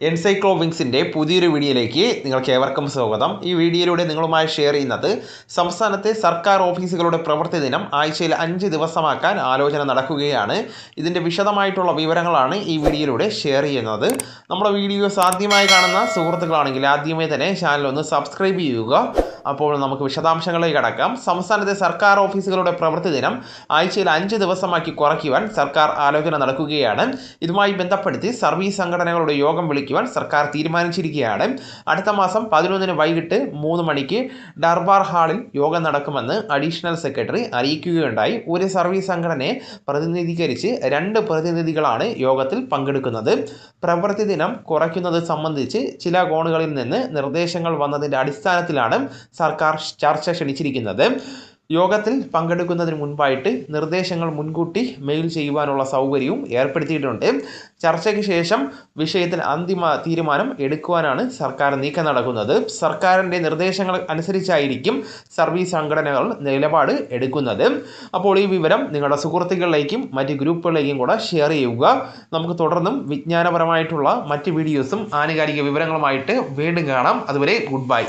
എൻസൈക്ലോവിങ്സിന്റെ പുതിയൊരു വീഡിയോയിലേക്ക് നിങ്ങൾക്ക് ഏവർക്കും സ്വാഗതം. ഈ വീഡിയോയിലൂടെ നിങ്ങളുമായി ഷെയർ ചെയ്യുന്നത് സംസ്ഥാനത്തെ സർക്കാർ ഓഫീസുകളുടെ പ്രവൃത്തി ദിനം ആഴ്ചയിൽ അഞ്ച് ദിവസമാക്കാൻ ആലോചന നടക്കുകയാണ്. ഇതിന്റെ വിശദമായിട്ടുള്ള വിവരങ്ങളാണ് ഈ വീഡിയോയിലൂടെ ഷെയർ ചെയ്യുന്നത്. നമ്മുടെ വീഡിയോസ് ആദ്യമായി കാണുന്ന സുഹൃത്തുക്കളാണെങ്കിൽ ആദ്യമേ തന്നെ ചാനൽ ഒന്ന് സബ്സ്ക്രൈബ് ചെയ്യുക. അപ്പോൾ നമുക്ക് വിശദാംശങ്ങളിലേക്ക് കടക്കാം. സംസ്ഥാനത്തെ സർക്കാർ ഓഫീസുകളുടെ പ്രവൃത്തി ദിനം ആഴ്ചയിൽ അഞ്ച് ദിവസമാക്കി കുറയ്ക്കുവാൻ സർക്കാർ ആലോചന നടക്കുകയാണ്. ഇതുമായി ബന്ധപ്പെടുത്തി സർവീസ് സംഘടനകളുടെ യോഗം വിളിക്കുവാൻ സർക്കാർ തീരുമാനിച്ചിരിക്കുകയാണ്. അടുത്ത മാസം പതിനൊന്നിന് വൈകിട്ട് മൂന്ന് മണിക്ക് ഡർബാർ ഹാളിൽ യോഗം നടക്കുമെന്ന് അഡീഷണൽ സെക്രട്ടറി അറിയിക്കുകയുണ്ടായി. ഒരു സർവീസ് സംഘടനയെ പ്രതിനിധീകരിച്ച് രണ്ട് പ്രതിനിധികളാണ് യോഗത്തിൽ പങ്കെടുക്കുന്നത്. പ്രവൃത്തി ദിനം കുറയ്ക്കുന്നത് സംബന്ധിച്ച് ചില കോണുകളിൽ നിന്ന് നിർദ്ദേശങ്ങൾ വന്നതിന്റെ അടിസ്ഥാനത്തിലാണ് സർക്കാർ ചർച്ച ക്ഷണിച്ചിരിക്കുന്നത്. യോഗത്തിൽ പങ്കെടുക്കുന്നതിന് മുൻപായിട്ട് നിർദ്ദേശങ്ങൾ മുൻകൂട്ടി മെയിൽ ചെയ്യുവാനുള്ള സൗകര്യവും ഏർപ്പെടുത്തിയിട്ടുണ്ട്. ചർച്ചയ്ക്ക് ശേഷം വിഷയത്തിൽ അന്തിമ തീരുമാനം എടുക്കുവാനാണ് സർക്കാർ നീക്കം നടക്കുന്നത്. സർക്കാരിന്റെ നിർദ്ദേശങ്ങൾ അനുസരിച്ചായിരിക്കും സർവീസ് സംഘടനകൾ നിലപാട് എടുക്കുന്നത്. അപ്പോൾ ഈ വിവരം നിങ്ങളുടെ സുഹൃത്തുക്കളിലേക്കും മറ്റ് ഗ്രൂപ്പുകളിലേക്കും കൂടെ ഷെയർ ചെയ്യുക. നമുക്ക് തുടർന്നും വിജ്ഞാനപരമായിട്ടുള്ള മറ്റ് വീഡിയോസും ആനുകാലിക വിവരങ്ങളുമായിട്ട് വീണ്ടും കാണാം. അതുവരെ ഗുഡ് ബൈ.